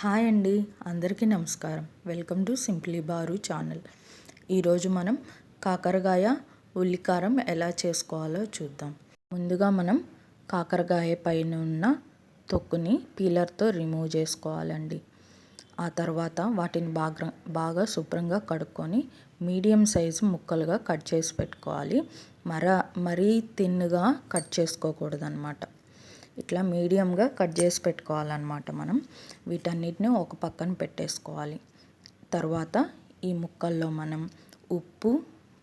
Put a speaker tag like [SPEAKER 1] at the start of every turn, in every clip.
[SPEAKER 1] Hi అండి అందరికీ నమస్కారం. Welcome to simply Baru channel. ఈరోజు మనం కాకరకాయ ఉల్లికారం ఎలా చేసుకోవాలో చూద్దాం. ముందుగా మనం కాకరకాయ పైన ఉన్న తొక్కుని పీలర్తో రిమూవ్ చేసుకోవాలండి. ఆ తర్వాత వాటిని బాగా బాగా శుభ్రంగా కడుక్కొని మీడియం సైజు ముక్కలుగా కట్ చేసి పెట్టుకోవాలి. మర మరీ తిన్నుగా కట్ చేసుకోకూడదు అనమాట ఇట్లా మీడియంగా కట్ చేసి పెట్టుకోవాలన్నమాట మనం. వీటన్నిటిని ఒక పక్కన పెట్టేసుకోవాలి. తర్వాత ఈ ముక్కల్లో మనం ఉప్పు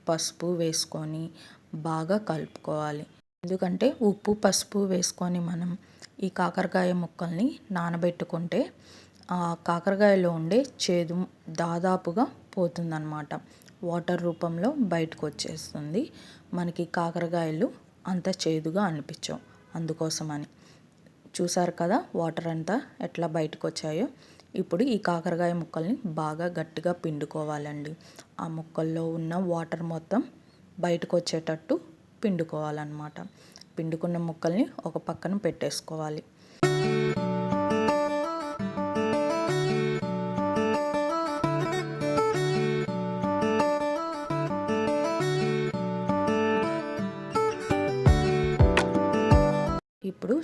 [SPEAKER 1] పసుపు వేసుకొని బాగా కలుపుకోవాలి. ఎందుకంటే ఉప్పు పసుపు వేసుకొని మనం ఈ కాకరకాయ ముక్కల్ని నానబెట్టుకుంటే ఆ కాకరకాయలో ఉండే చేదు దాదాపుగా పోతుందన్నమాట. వాటర్ రూపంలో బయటకు వచ్చేస్తుంది. మనకి కాకరకాయలు అంత చేదుగా అనిపించవు అందుకోసమని. చూసారు కదా వాటర్ అంతా ఎట్లా బయటకు వచ్చాయో ఇప్పుడు ఈ కాకరకాయ ముక్కల్ని బాగా గట్టిగా పిండుకోవాలండి. ఆ ముక్కల్లో ఉన్న వాటర్ మొత్తం బయటకు వచ్చేటట్టు పిండుకోవాలన్నమాట. పిండుకున్న ముక్కల్ని ఒక పక్కన పెట్టేసుకోవాలి.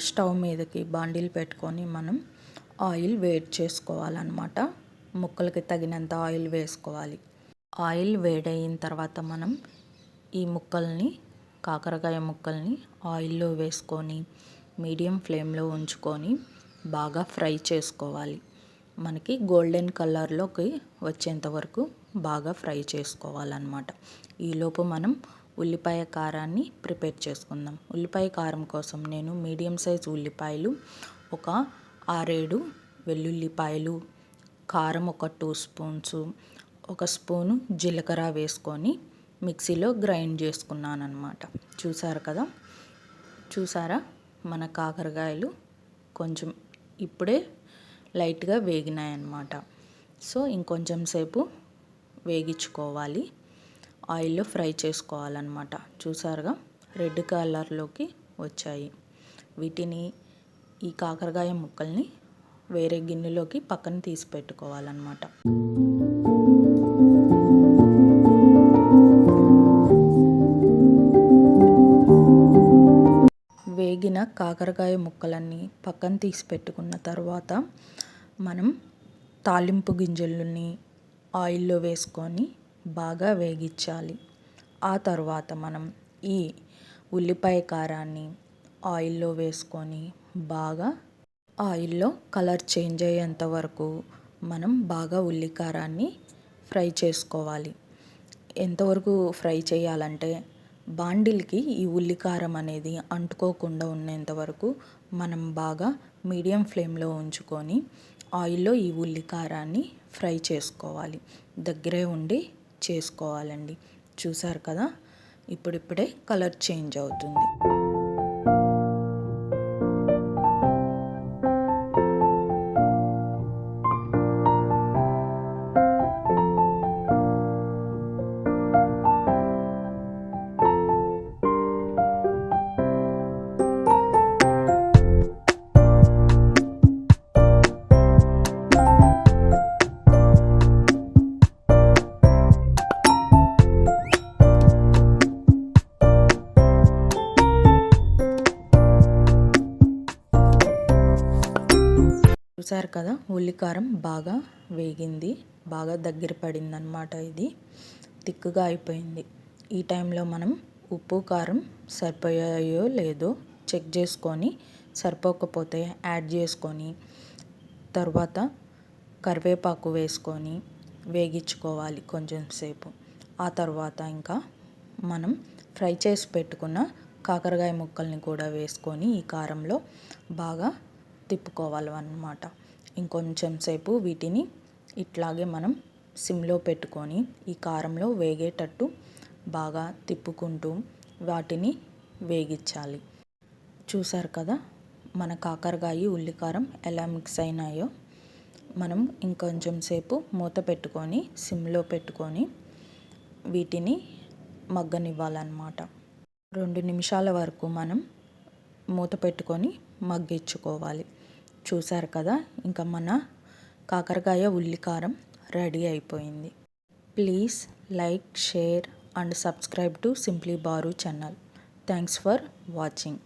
[SPEAKER 1] స్టవ్ మీదకి బాండీలు పెట్టుకొని మనం ఆయిల్ వేడి చేసుకోవాలన్నమాట. ముక్కలకి తగినంత ఆయిల్ వేసుకోవాలి. ఆయిల్ వేడయిన తర్వాత మనం ఈ ముక్కల్ని కాకరకాయ ముక్కల్ని ఆయిల్లో వేసుకొని మీడియం ఫ్లేమ్లో ఉంచుకొని బాగా ఫ్రై చేసుకోవాలి. మనకి గోల్డెన్ కలర్లోకి వచ్చేంత వరకు బాగా ఫ్రై చేసుకోవాలన్నమాట. ఈలోపు మనం ఉల్లిపాయ కారాన్ని ప్రిపేర్ చేసుకుందాం. ఉల్లిపాయ కారం కోసం నేను మీడియం సైజ్ ఉల్లిపాయలు ఒక ఆరేడు వెల్లుల్లిపాయలు కారం ఒక టూ స్పూన్స్ ఒక స్పూను జీలకర్ర వేసుకొని మిక్సీలో గ్రైండ్ చేసుకున్నాను అనమాట చూసారు కదా? చూసారా? మన కాకరకాయలు కొంచెం ఇప్పుడే లైట్గా వేగినాయి అన్నమాట సో ఇంకొంచెం సేపు వేగించుకోవాలి. ఆయిల్లో ఫ్రై చేసుకోవాలన్నమాట. చూసారుగా? రెడ్ కలర్లోకి వచ్చాయి. వీటిని ఈ కాకరకాయ ముక్కల్ని వేరే గిన్నెలోకి పక్కన తీసి పెట్టుకోవాలన్నమాట. వేగిన కాకరకాయ ముక్కలన్నీ పక్కన తీసి పెట్టుకున్న తర్వాత మనం తాలింపు గింజలని ఆయిల్లో వేసుకొని బాగా వేగించాలి ఆ తర్వాత మనం ఈ ఉల్లిపాయ కారాన్ని ఆయిల్లో వేసుకొని బాగా ఆయిల్లో కలర్ చేంజ్ అయ్యేంత వరకు మనం బాగా ఉల్లికారాన్ని ఫ్రై చేసుకోవాలి. ఎంతవరకు ఫ్రై చేయాలంటే బాండిల్కి ఈ ఉల్లికారం అనేది అంటుకోకుండా ఉన్నంత వరకు మనం బాగా మీడియం ఫ్లేమ్లో ఉంచుకొని ఆయిల్లో ఈ ఉల్లికారాన్ని ఫ్రై చేసుకోవాలి. దగ్గరే ఉండి చేసుకోవాలండి. చూసారు కదా? ఇప్పుడిప్పుడే కలర్ చేంజ్ అవుతుంది. చూసారు కదా ఉల్లికారం బాగా వేగింది. బాగా దగ్గర పడింది అనమాట ఇది. తిక్కుగా అయిపోయింది. ఈ టైంలో మనం ఉప్పు కారం సరిపోయాయో లేదో చెక్ చేసుకొని సరిపోకపోతే యాడ్ చేసుకొని తర్వాత కరివేపాకు వేసుకొని వేగించుకోవాలి కొంచెం సేపు. ఆ తర్వాత ఇంకా మనం ఫ్రై చేసి పెట్టుకున్న కాకరకాయ ముక్కల్ని కూడా వేసుకొని ఈ కారంలో బాగా తిప్పుకోవాలి అన్నమాట ఇంకొంచెం సేపు వీటిని ఇట్లాగే మనం సిమ్లో పెట్టుకొని ఈ కారంలో వేగేటట్టు బాగా తిప్పుకుంటూ వాటిని వేగించాలి చూసారు కదా మన కాకరకాయ ఉల్లికారం ఎలా మిక్స్ అయినాయో. మనం ఇంకొంచెం సేపు మూత పెట్టుకొని సిమ్లో పెట్టుకొని వీటిని మగ్గనివ్వాలన్నమాట. రెండు నిమిషాల వరకు మనం మూత పెట్టుకొని మగ్గించుకోవాలి చూసారు కదా? ఇంకా మన కాకరకాయ ఉల్లికారం రెడీ అయిపోయింది. Please like share and subscribe to simply Baru channel. Thanks for watching.